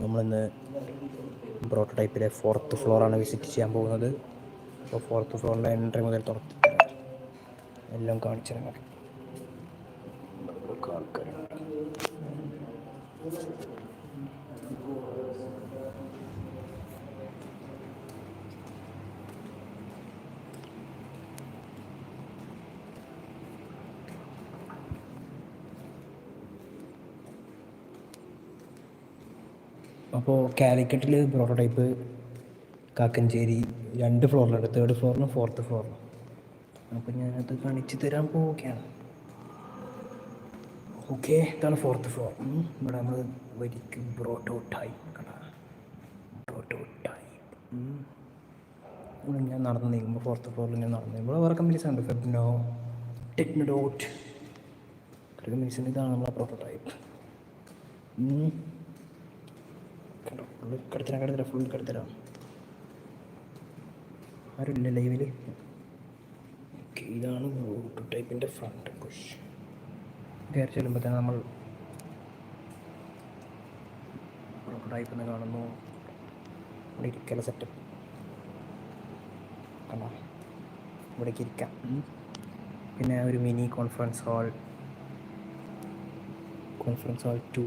നമ്മളിന്ന് പ്രോട്ടോടൈപ്പിലെ fourth ഫ്ലോറാണ് visit ചെയ്യാൻ പോകുന്നത്. അപ്പോൾ ഫോർത്ത് ഫ്ലോറിന്റെ എൻട്രി മുതൽ തുറത്ത് എല്ലാം കാണിച്ചു ഇവിടെയൊക്കെ ആൾക്കാരുണ്ട് അപ്പോൾ കാലിക്കറ്റിൽ പ്രോട്ടോടൈപ്പ് കാക്കഞ്ചേരി രണ്ട് ഫ്ലോറിലുണ്ട് തേർഡ് ഫ്ലോറിനും ഫോർത്ത് ഫ്ലോറിനും അപ്പോൾ ഞാനത് കാണിച്ചു തരാൻ പോവുകയാണ്. ഓക്കെ ഇതാണ് ഫോർത്ത് ഫ്ലോർ ഇവിടെ നമ്മൾ വരിക്കും പ്രോട്ടോടൈപ്പ് കണ്ട. പ്രോട്ടോടൈപ്പ് ഇവിടെ ഞാൻ നടന്നു നീങ്ങുമ്പോൾ ഫോർത്ത് ഫ്ലോറിൽ ഞാൻ നടന്നു ഇവിടെ വേറെ കമ്പനീസ് ഉണ്ട്. ഫെബ്നോ ടെക്നഡോട്ട് കമ്പനീസിന്റെ ഇതാണ് നമ്മളെ പ്രോട്ടോടൈപ്പ് കണ്ടോ ഫുള്ള് കടത്തരാം കടത്തരാം ഫുൾ കടത്തരാം ആരുമില്ല ലൈവിൽ ഇതാണ് ടൈപ്പിന്റെ ഫ്രണ്ട് പുഷ് കയറി ചെല്ലുമ്പോൾ നമ്മൾ ടൈപ്പ് എന്ന് കാണുന്നു ഇവിടെ ഇരിക്കല സെറ്റപ്പ് കണ്ടോ ഇവിടേക്ക് ഇരിക്കാം പിന്നെ ഒരു mini conference hall conference hall to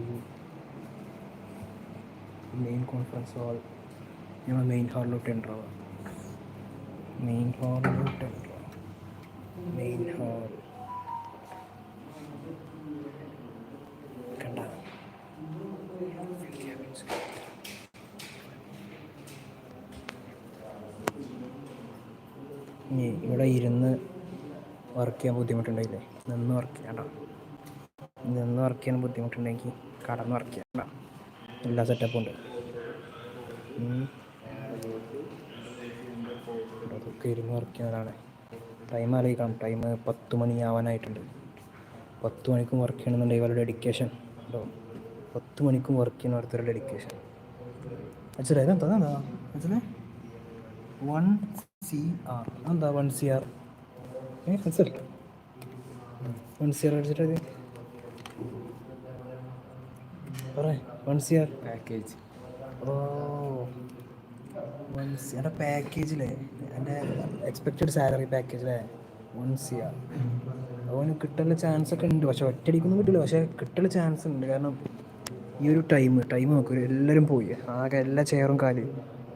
main conference hall ഞങ്ങൾ മെയിൻ ഹാളിലോട്ട് എന്റർ ആവാം. മെയിൻ ഹാളിലോട്ട് എന്റർ മെയിൻ ഹാൾ ഇനി ഇവിടെ ഇരുന്ന് വർക്ക് ചെയ്യാൻ ബുദ്ധിമുട്ടുണ്ടെങ്കിലേ നിന്ന് വർക്ക് ചെയ്യണ്ട നിന്ന് വർക്ക് ചെയ്യാൻ ബുദ്ധിമുട്ടുണ്ടെങ്കിൽ കടന്ന് വർക്ക് ചെയ്യണ്ട എല്ലാ സെറ്റപ്പും ഉണ്ട്. അതൊക്കെ ഇരുന്ന് വർക്ക് ചെയ്യുന്നതാണ് ടൈം അറിയിക്കണം ടൈം പത്ത് മണിയാവാനായിട്ടുണ്ട് പത്ത് മണിക്കും വർക്ക് ചെയ്യണമെന്നുണ്ടെങ്കിൽ ഇവരുടെ ഡെഡിക്കേഷൻ ഉണ്ടോ പത്ത് മണിക്കും വർക്ക് ചെയ്യുന്ന ഓരോരുത്തരുടെ ഡെഡിക്കേഷൻ അച്ഛനെ ഇതെന്താ? അതെന്താ അച്ഛനെ വൺ സി ആർ എന്താ വൺ സി ആർ ഏ അച്ഛൻ വൺ സി ആർ അടിച്ചിട്ട് പറ വൺ സി ആർ പാക്കേജ് ഓ. വൺ സി എന്റെ പാക്കേജിലെ എന്റെ എക്സ്പെക്റ്റഡ് സാലറി പാക്കേജിലെ വൺ സി ആർ അവന് കിട്ടാനുള്ള ചാൻസ് ഒക്കെ ഉണ്ട്. പക്ഷെ ഒറ്റയടിക്കൊന്നും കിട്ടില്ല പക്ഷെ കിട്ടാനുള്ള ചാൻസ് ഉണ്ട്. കാരണം ഈ ഒരു ടൈം ടൈം നോക്കൂ. എല്ലാവരും പോയി. ആകെ എല്ലാ ചെയറും കാലി.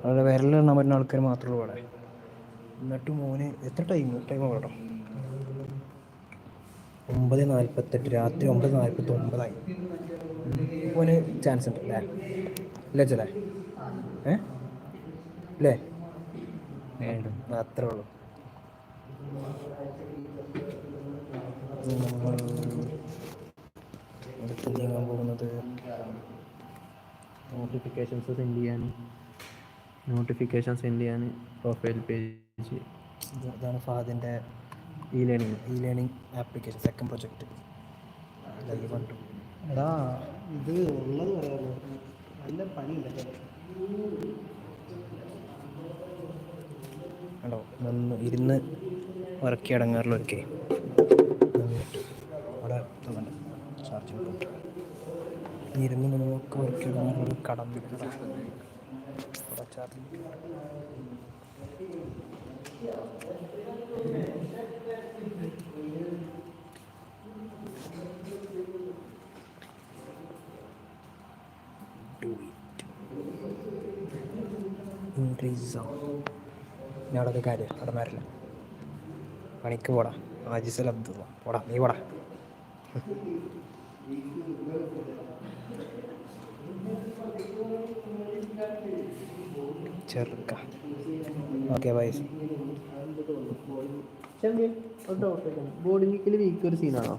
അവിടെ വിരലെണ്ണാൻ പറ്റുന്ന ആൾക്കാർ മാത്രമേ ഉള്ളൂ അവിടെ. എന്നിട്ട് മോന് എത്ര ടൈം ടൈം കേട്ടോ. ഒമ്പത് നാൽപ്പത്തെട്ട്. രാത്രി ഒമ്പത് നാൽപ്പത്തി ഒമ്പതായി മോന് ചാൻസ് ഉണ്ട്. അല്ലേ ഇല്ലേ ചില ഏ? വേണം അത്രേ ഉള്ളൂ. അടുത്ത് നീങ്ങാൻ പോകുന്നത് നോട്ടിഫിക്കേഷൻസ് സെൻഡ് ചെയ്യാൻ. നോട്ടിഫിക്കേഷൻ സെൻഡ് ചെയ്യാൻ പ്രൊഫൈൽ പേജ് അതാണ് ഫാദിന്റെ E learning E learning application second project എടാ ഇത് ഉള്ളത് പറയാമല്ലോ നല്ല പണിയില്ല കണ്ടോ? നിന്ന് ഇരുന്ന് വർക്ക് അടങ്ങാറിലൊക്കെ അവിടെ ചാർജിങ് ഇരുന്ന് നമുക്ക് വർക്ക് അടങ്ങാറുള്ള കടം ചാർജിങ് Increase ഞാൻ അവിടെ കാര്യം അവിടെ മാറില്ല. പണിക്ക് പോടാ. ആജിസൽ അബ്ദുള്ള. പോടാ നീ പോടാ. ചെറുക്ക. ഓക്കെ ബൈ വീക്കിൽ വീക്ക് ഒരു സീനാണോ